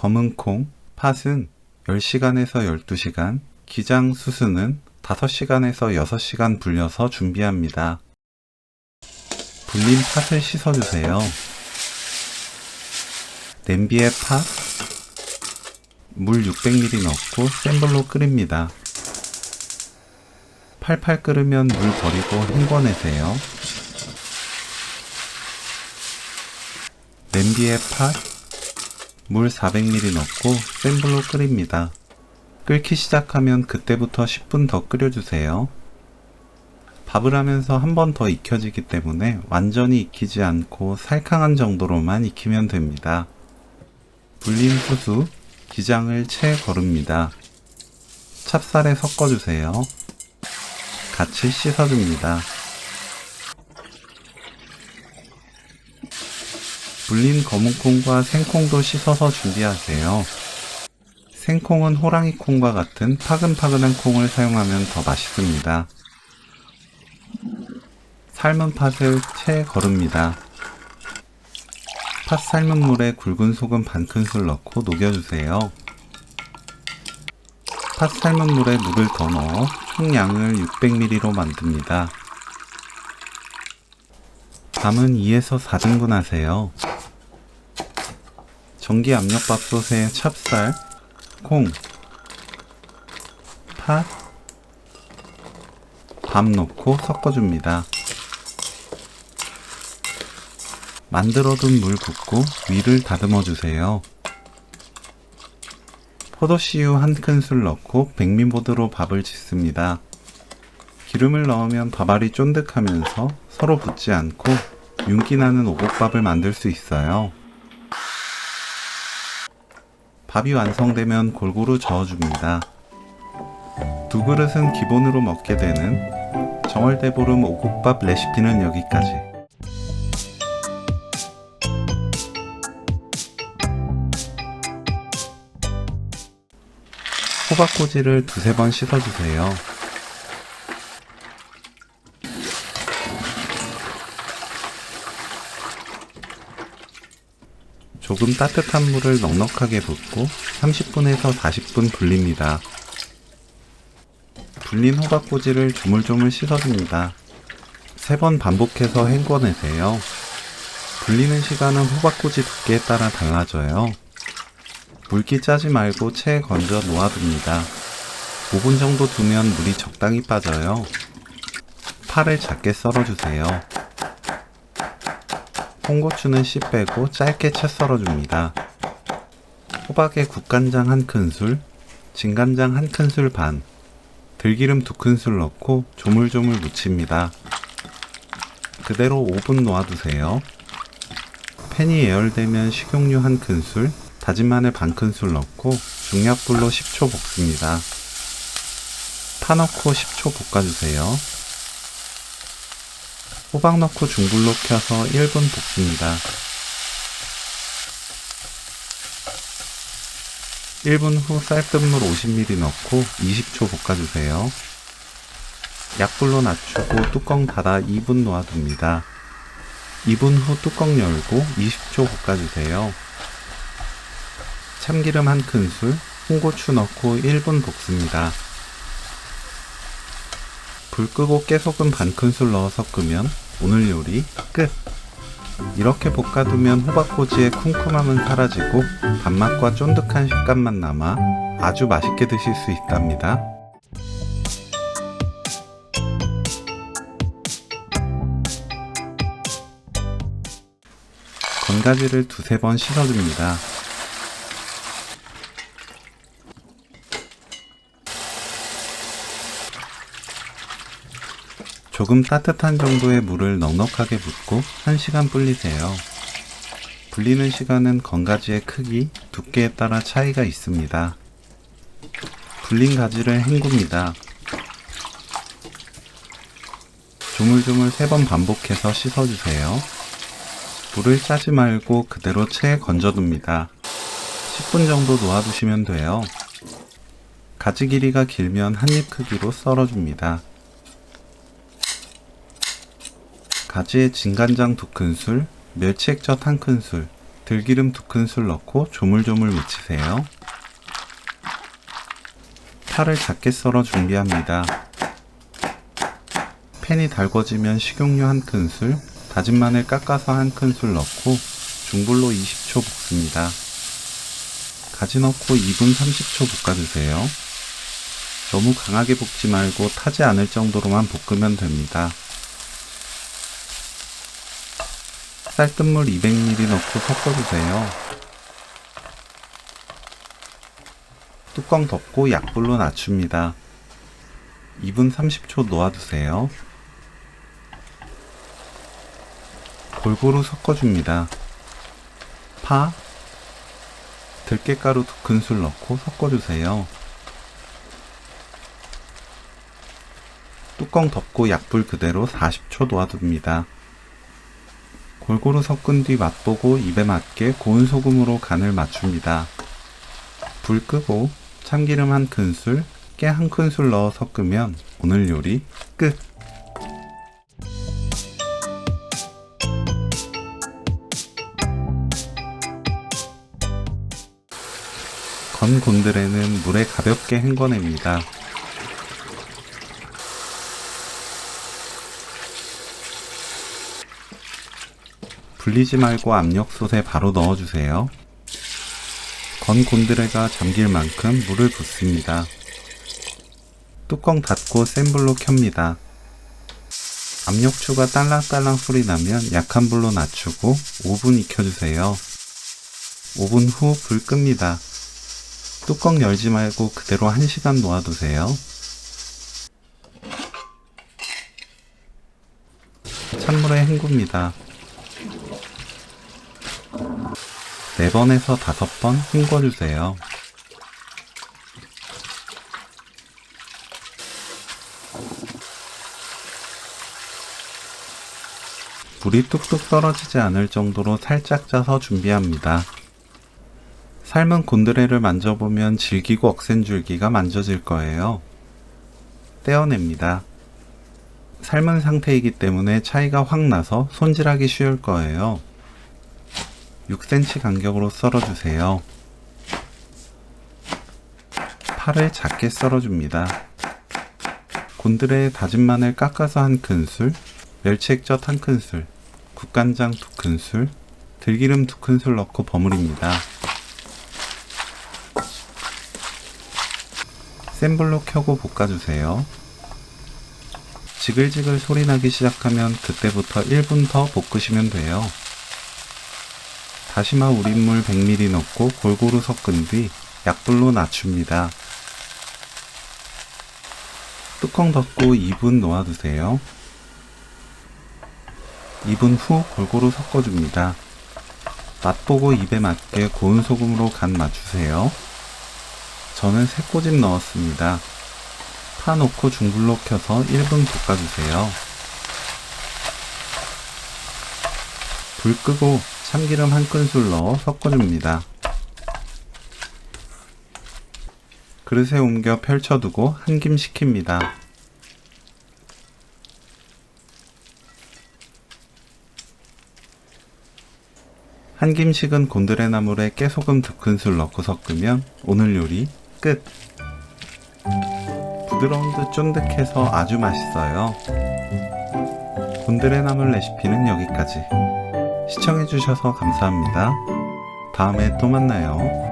검은 콩, 팥은 10시간에서 12시간, 기장 수수는 5시간에서 6시간 불려서 준비합니다. 불린 팥을 씻어주세요. 냄비에 팥, 물 600ml 넣고 센 불로 끓입니다. 팔팔 끓으면 물 버리고 헹궈내세요. 냄비에 팥, 물 400ml 넣고 센 불로 끓입니다. 끓기 시작하면 그때부터 10분 더 끓여주세요. 밥을 하면서 한 번 더 익혀지기 때문에 완전히 익히지 않고 살캉한 정도로만 익히면 됩니다. 불린 수수, 기장을 채 거릅니다. 찹쌀에 섞어주세요. 같이 씻어줍니다. 불린 검은콩과 생콩도 씻어서 준비하세요. 생콩은 호랑이 콩과 같은 파근파근한 콩을 사용하면 더 맛있습니다. 삶은 팥을 채 거릅니다. 팥 삶은 물에 굵은 소금 반 큰술 넣고 녹여주세요. 팥 삶은 물에 물을 더 넣어 총 양을 600ml로 만듭니다. 밤은 2에서 4등분 하세요. 전기 압력밥솥에 찹쌀, 콩, 팥, 밥 넣고 섞어줍니다. 만들어둔 물 붓고 위를 다듬어 주세요. 포도씨유 한 큰술 넣고 백미보드로 밥을 짓습니다. 기름을 넣으면 밥알이 쫀득하면서 서로 붙지 않고 윤기 나는 오곡밥을 만들 수 있어요. 밥이 완성되면 골고루 저어줍니다. 두 그릇은 기본으로 먹게 되는 정월대보름 오곡밥 레시피는 여기까지. 호박꼬지를 두세 번 씻어주세요. 조금 따뜻한 물을 넉넉하게 붓고 30분에서 40분 불립니다. 불린 호박꼬지를 조물조물 씻어줍니다. 세 번 반복해서 헹궈내세요. 불리는 시간은 호박꼬지 두께에 따라 달라져요. 물기 짜지 말고 채 건져 놓아둡니다. 5분 정도 두면 물이 적당히 빠져요. 파를 작게 썰어주세요. 홍고추는 씨 빼고 짧게 채 썰어줍니다. 호박에 국간장 한 큰술, 진간장 한 큰술 반, 들기름 두 큰술 넣고 조물조물 무칩니다. 그대로 5분 놓아두세요. 팬이 예열되면 식용유 한 큰술, 다진 마늘 반 큰술 넣고 중약불로 10초 볶습니다. 파 넣고 10초 볶아주세요. 호박 넣고 중불로 켜서 1분 볶습니다. 1분 후 쌀뜨물 50ml 넣고 20초 볶아주세요. 약불로 낮추고 뚜껑 닫아 2분 놓아둡니다. 2분 후 뚜껑 열고 20초 볶아주세요. 참기름 한 큰술, 홍고추 넣고 1분 볶습니다. 불 끄고 깨소금 반 큰술 넣어 섞으면 오늘 요리 끝! 이렇게 볶아두면 호박꼬지의 쿰쿰함은 사라지고 단맛과 쫀득한 식감만 남아 아주 맛있게 드실 수 있답니다. 건가지를 두세 번 씻어줍니다. 조금 따뜻한 정도의 물을 넉넉하게 붓고 1시간 불리세요. 불리는 시간은 건가지의 크기, 두께에 따라 차이가 있습니다. 불린 가지를 헹굽니다. 조물조물 3번 반복해서 씻어주세요. 물을 짜지 말고 그대로 체에 건져둡니다. 10분 정도 놓아두시면 돼요. 가지 길이가 길면 한 입 크기로 썰어줍니다. 가지에 진간장 두 큰술, 멸치 액젓 한 큰술, 들기름 두 큰술 넣고 조물조물 무치세요. 파를 작게 썰어 준비합니다. 팬이 달궈지면 식용유 한 큰술, 다진 마늘 깎아서 한 큰술 넣고 중불로 20초 볶습니다. 가지 넣고 2분 30초 볶아주세요. 너무 강하게 볶지 말고 타지 않을 정도로만 볶으면 됩니다. 쌀뜨물 200ml 넣고 섞어주세요. 뚜껑 덮고 약불로 낮춥니다. 2분 30초 놓아두세요. 골고루 섞어줍니다. 파, 들깨가루 두 큰술 넣고 섞어주세요. 뚜껑 덮고 약불 그대로 40초 놓아둡니다. 골고루 섞은 뒤 맛보고 입에 맞게 고운 소금으로 간을 맞춥니다. 불 끄고 참기름 한 큰술, 깨 한 큰술 넣어 섞으면 오늘 요리 끝! 건 곤드레는 물에 가볍게 헹궈냅니다. 불리지 말고 압력솥에 바로 넣어주세요. 건 곤드레가 잠길 만큼 물을 붓습니다. 뚜껑 닫고 센 불로 켭니다. 압력추가 딸랑딸랑 소리 나면 약한 불로 낮추고 5분 익혀주세요. 5분 후 불 끕니다. 뚜껑 열지 말고 그대로 1시간 놓아두세요. 찬물에 헹굽니다. 4번에서 5번 헹궈주세요. 물이 뚝뚝 떨어지지 않을 정도로 살짝 짜서 준비합니다. 삶은 곤드레를 만져보면 질기고 억센 줄기가 만져질 거예요. 떼어냅니다. 삶은 상태이기 때문에 차이가 확 나서 손질하기 쉬울 거예요. 6cm 간격으로 썰어주세요. 파를 작게 썰어줍니다. 곤드레에 다진 마늘 깎아서 한 큰술, 멸치 액젓 한 큰술, 국간장 두 큰술, 들기름 두 큰술 넣고 버무립니다. 센 불로 켜고 볶아주세요. 지글지글 소리 나기 시작하면 그때부터 1분 더 볶으시면 돼요. 다시마 우린물 100ml 넣고 골고루 섞은 뒤 약불로 낮춥니다. 뚜껑 덮고 2분 놓아두세요. 2분 후 골고루 섞어줍니다. 맛보고 입에 맞게 고운 소금으로 간 맞추세요. 저는 새꼬집 넣었습니다. 파 넣고 중불로 켜서 1분 볶아주세요. 불 끄고 참기름 한 큰술 넣어 섞어줍니다. 그릇에 옮겨 펼쳐두고 한 김 식힙니다. 한 김씩은 곤드레 나물에 깨소금 두 큰술 넣고 섞으면 오늘 요리 끝! 부드러운 듯 쫀득해서 아주 맛있어요. 곤드레 나물 레시피는 여기까지. 시청해주셔서 감사합니다. 다음에 또 만나요.